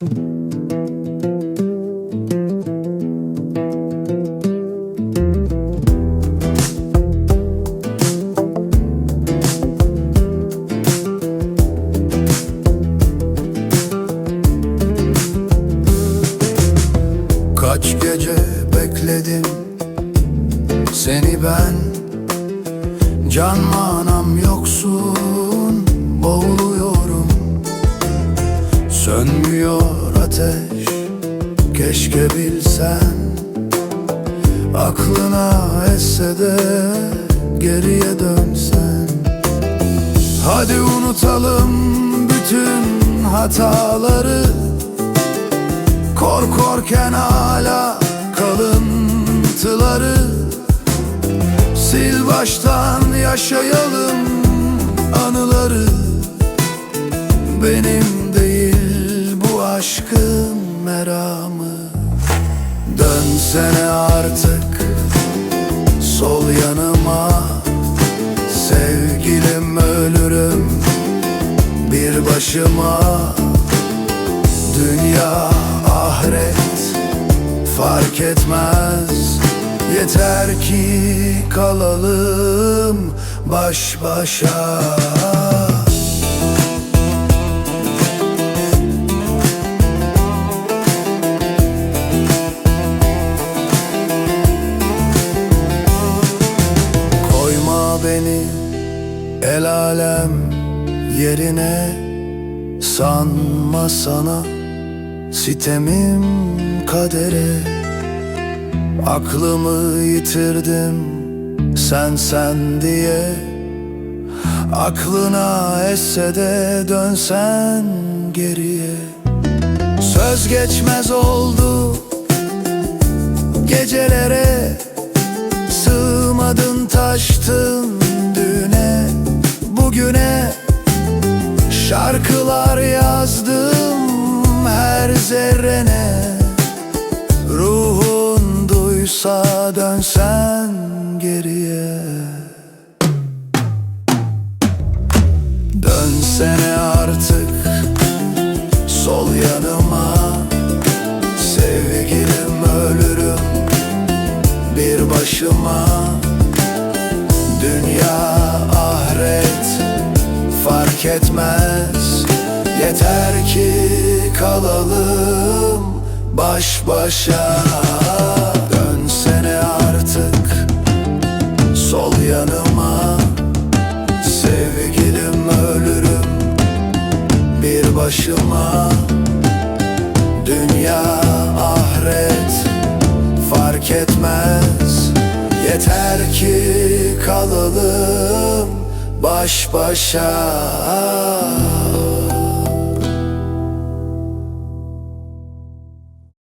Kaç gece bekledim seni ben? Can manam yoksun keşke bilsen Aklına esse de geriye dönsen. Hadi unutalım bütün hataları. Korkorken hala kalıntıları. Sil baştan yaşayalım meramı Dönsene artık sol yanıma. Sevgilim ölürüm bir başıma. Dünya ahiret fark etmez. Yeter ki kalalım baş başa Beni el alem yerine Sanma sana sitemim kadere. Aklımı yitirdim sen sen diye. Aklına esse de dönsen geriye. Söz geçmez oldu gecelere. Sığmadın taştın Şarkılar yazdım her zerrene. Ruhun duysa dönsen geriye. Dönsene artık sol yanıma. Sevgilim ölürüm bir başıma. Dünya fark etmez. Yeter ki kalalım baş başa. Dönsene artık sol yanıma. Sevgilim ölürüm bir başıma. Dünya ahiret fark etmez. Yeter ki kalalım baş başa